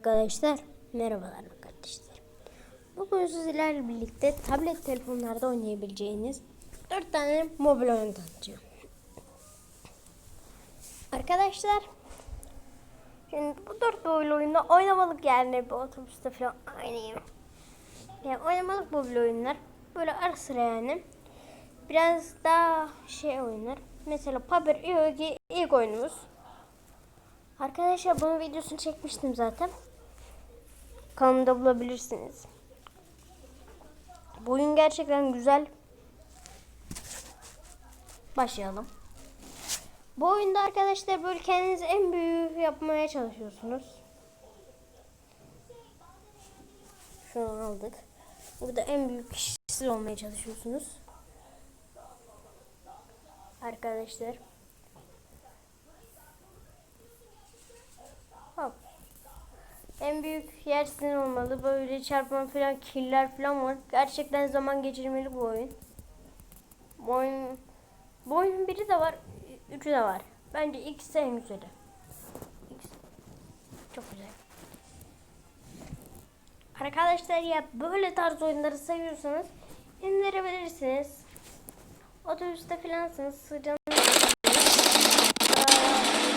Arkadaşlar merhabalar arkadaşlar. Bugün sizlerle birlikte tablet telefonlarda oynayabileceğiniz 4 tane mobil oyun tanıtacağım. Arkadaşlar şimdi bu 4 mobil oyunda oynamalık yani bir otobüste falan oynayayım. Yani oynamalık mobil oyunlar böyle ara sıra yani biraz daha şey oyunlar. Mesela PUBG ilk, ilk oyunumuz. Arkadaşlar bunun videosunu çekmiştim zaten. Kanalımda bulabilirsiniz. Bu oyun gerçekten güzel. Başlayalım. Bu oyunda arkadaşlar böyle kendinizi en büyük yapmaya çalışıyorsunuz. Şunu aldık. Burada en büyük kişi siz olmaya çalışıyorsunuz. Arkadaşlar. Hop. En büyük yer sizin olmalı. Böyle çarpma falan killer falan var. Gerçekten zaman geçirmeli bu oyun. Bu oyun, bu oyunun biri de var. Üçü de var. Bence ikisi en güzeli. Çok güzel. Arkadaşlar ya böyle tarz oyunları seviyorsanız indirebilirsiniz. Otobüste filansınız. Sıcağınız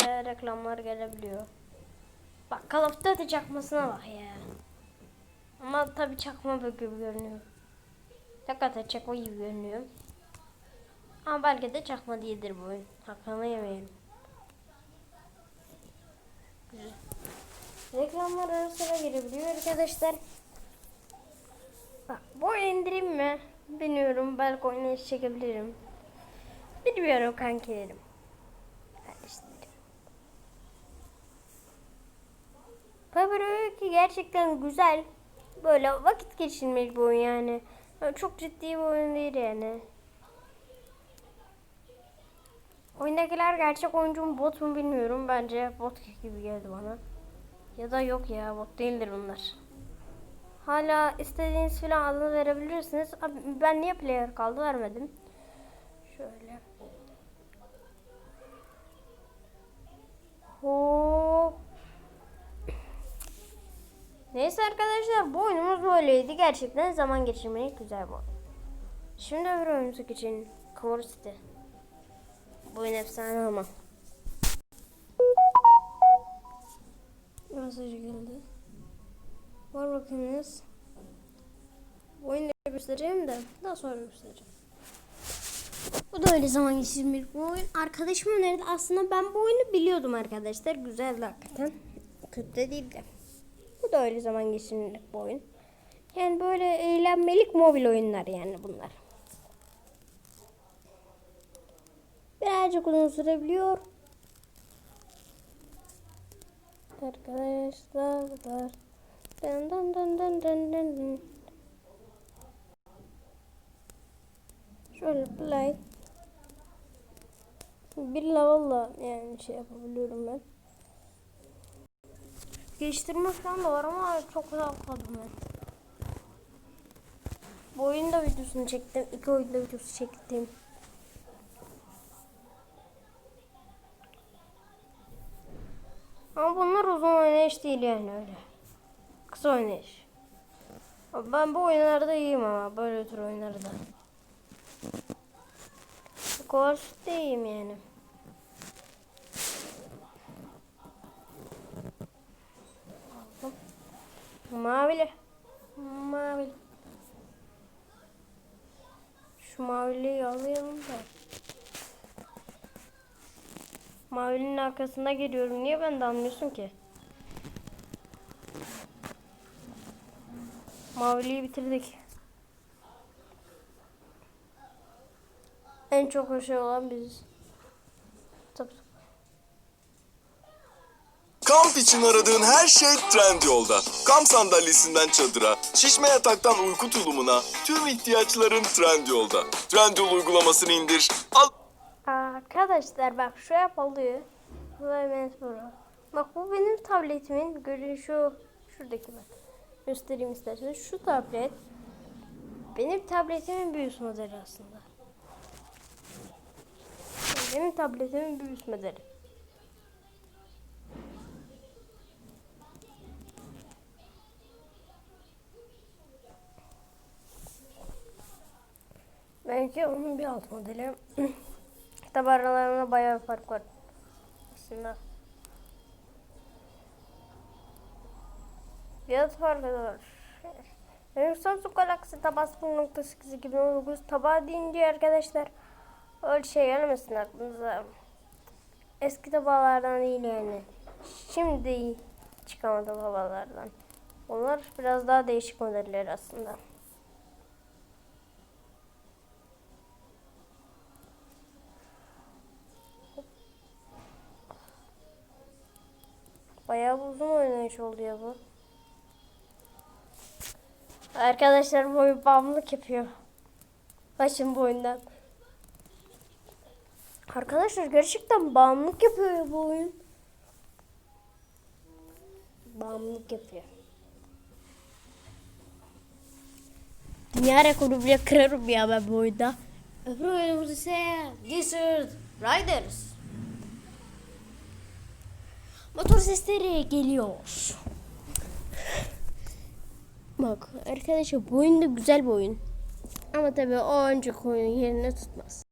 Aa, reklamlar gelebiliyor. Bak Call of Duty çakmasına bak ya. Ama tabi çakma gibi görünüyor. Hakikaten çakma gibi görünüyor. Ama belki de çakma değildir bu oyun. Hakkını yemeyelim. Güzel. Reklamlar ara sıra gelebiliyor arkadaşlar. Bak bu indireyim mi? Bilmiyorum. Belki oynayış çekebilirim. Bilmiyorum kankilerim. Kardeşlerim. PUBG ki gerçekten güzel. Böyle vakit geçirmek bir oyun yani. Yani Çok ciddi bir oyun değil yani. Oyundakiler gerçek oyuncu mu bot mu bilmiyorum. Bence bot gibi geldi bana. Ya da yok ya bot değildir bunlar. Hala istediğiniz filan adını verebilirsiniz. Abi ben niye player kaldı vermedim. Şöyle. Hop. Neyse arkadaşlar bu oyunumuz böyleydi. Gerçekten zaman geçirmeye güzel bu. Şimdi öbür oyunumuza geçelim. Cover City. Bu oyun efsane ama. Mesaj geldi. Var bakınız. Bu oyunu da göstereceğim de daha sonra göstereceğim. Bu da öyle zaman geçirmek bu oyun. Arkadaşım önerdi. Aslında ben bu oyunu biliyordum arkadaşlar. Güzeldi hakikaten. Kötü de değildi. Bu da öyle zaman geçirmelik bu oyun. Yani böyle eğlenmelik mobil oyunlar yani bunlar. Birazcık uzun sürebiliyor. Arkadaşlar var. Dın dın dın dın dın dın dın. Şöyle play. Bir lavalla yani şey yapabiliyorum ben. Geliştirme falan da var ama çok yapmadım ben. Bu oyunda videosunu çektim. İki oyunda videosu çektim. Ama bunlar uzun oynayış değil yani öyle. Kısa oynayış. Ben bu oyunlarda iyiyim ama böyle tür oyunlarda. Ghost iyiyim yani. Mavili. Mavili. Şu maviliyi alayım da. Mavinin arkasında geliyorum. Niye ben de anlıyorsun ki? Maviliyi bitirdik. En çok hoş olan biziz. Kamp için aradığın her şey Trendyol'da. Kamp sandalyesinden çadıra, şişme yataktan uyku tulumuna tüm ihtiyaçların Trendyol'da. Trendyol uygulamasını indir, al Arkadaşlar bak şu yapılıyor. Hemen sonra. Bak bu benim tabletimin. Görün şu şuradaki bak. Göstereyim isterseniz. Şu tablet benim tabletimin bir üst modeli aslında. Benim tabletimin bir üst modeli. Modundaki onun bir alt modeli. Tabi aralarında bayağı bir fark var. Aslında. Fiyat farkı var. Benim Samsung Galaxy Tab 0.8 2019 tabağı deyince arkadaşlar öyle şey gelmesin aklınıza. Eski tabağlardan değil yani. Şimdi çıkan tabağlardan. Onlar biraz daha değişik modeller aslında. Bayağı uzun oynayış oldu ya bu. Arkadaşlar bu oyun bağımlılık yapıyor. Başım bu oyundan. Arkadaşlar gerçekten bağımlılık yapıyor ya bu oyun. Bağımlılık yapıyor. Dünya rekoru bile kırarım ya ben bu oyunda. Öbür oyunumuz ise Desert Riders. Motor sesleri geliyor. Bak arkadaşlar bu oyun da güzel bir oyun. Ama tabii o önceki oyunun yerine tutmaz.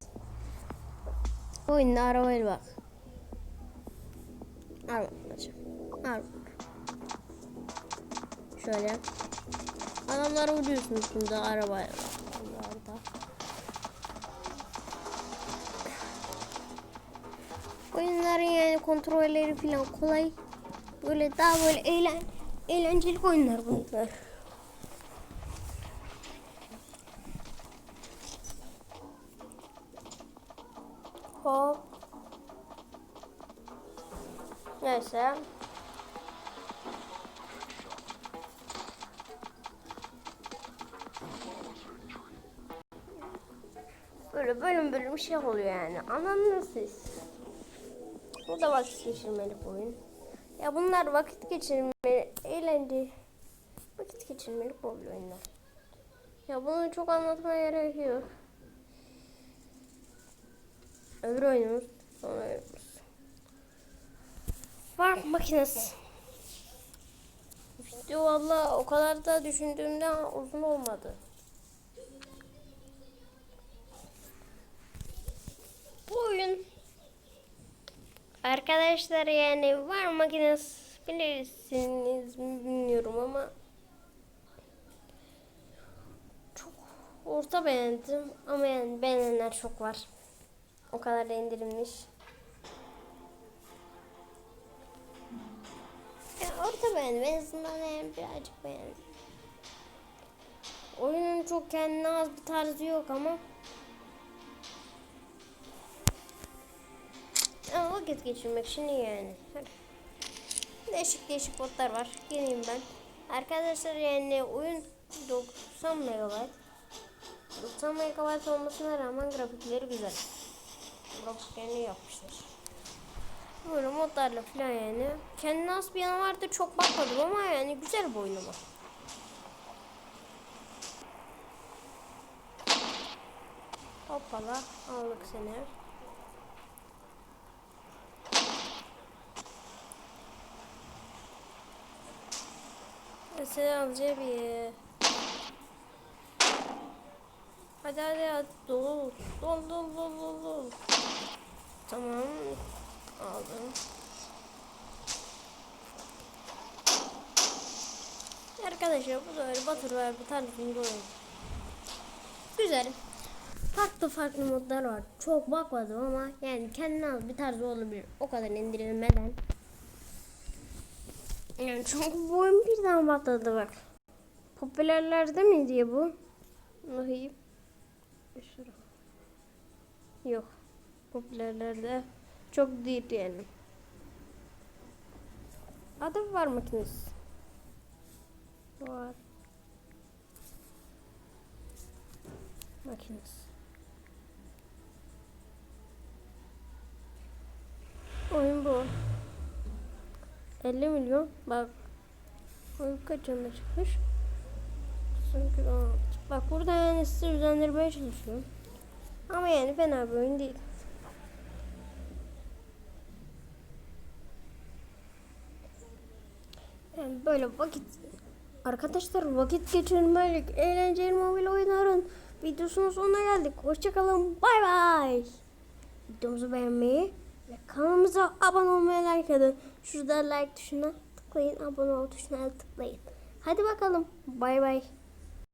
Bu oyunda arabayla bak. Al babacığım. Al. Şöyle. Adamlara vuruyorsunuz bunda arabayla bak. Oyunların yani kontrolleri falan kolay. Böyle daha böyle eğlen eğlenceli oyunlar bunlar. Hop. Neyse. Böyle bölüm bölüm şey oluyor yani. Anladınız siz. Bu da vakit geçirmelik oyun. Ya bunlar vakit geçirmeli, eğlence, vakit geçirmelik mobil oyunlar. Ya bunu çok anlatmaya gerek yok. Öbür oyunumuz, son oyunumuz. Fark makinesi. Video valla o kadar da düşündüğümden uzun olmadı. Bu oyun Arkadaşlar yani var makinesi bilirsiniz mi bilmiyorum ama çok orta beğendim ama yani beğenenler çok var. O kadar da indirilmiş. Ya orta beğendim en azından yani birazcık beğendim. Oyunun çok kendine az bir tarzı yok ama vakit geçirmek için iyi yani. Değişik değişik botlar var. Gireyim ben. Arkadaşlar yani oyun 90 MB. 90 MB olmasına rağmen grafikleri güzel. Grafiklerini yapmışlar. Böyle modlarla falan yani. Kendine az bir yanı vardı çok bakmadım ama yani güzel bir oyun ama. Hoppala aldık seni. Seni alacağım bir. Hadi hadi hadi dol dol dol dol dol. Tamam aldım. Arkadaşlar bu öyle Batır var bir tane bir oyun. Güzel. Farklı farklı modlar var. Çok bakmadım ama yani kendine az bir tarzı olabilir. O kadar indirilmeden. Yani çünkü bu oyun birden patladı bak. Popülerlerde mi diye bu? Bakayım. Yok. Popülerlerde çok değil yani. Adı var makinesi. Var. Makinesi. Oyun bu. 50 milyon. Bak. Oyun kaç yılında çıkmış? Sanki 16. Bak burada yani sizi üzendirmeye çalışıyorum. Ama yani fena bir oyun değil. Yani böyle vakit arkadaşlar vakit geçirmelik eğlenceli mobil oyunların videosunun sonuna geldik. Hoşçakalın. Bay bay. Videomuzu beğenmeyi kanalımıza abone olmayı like edin. Şurada like tuşuna tıklayın. Abone ol tuşuna tıklayın. Hadi bakalım. Bay bay.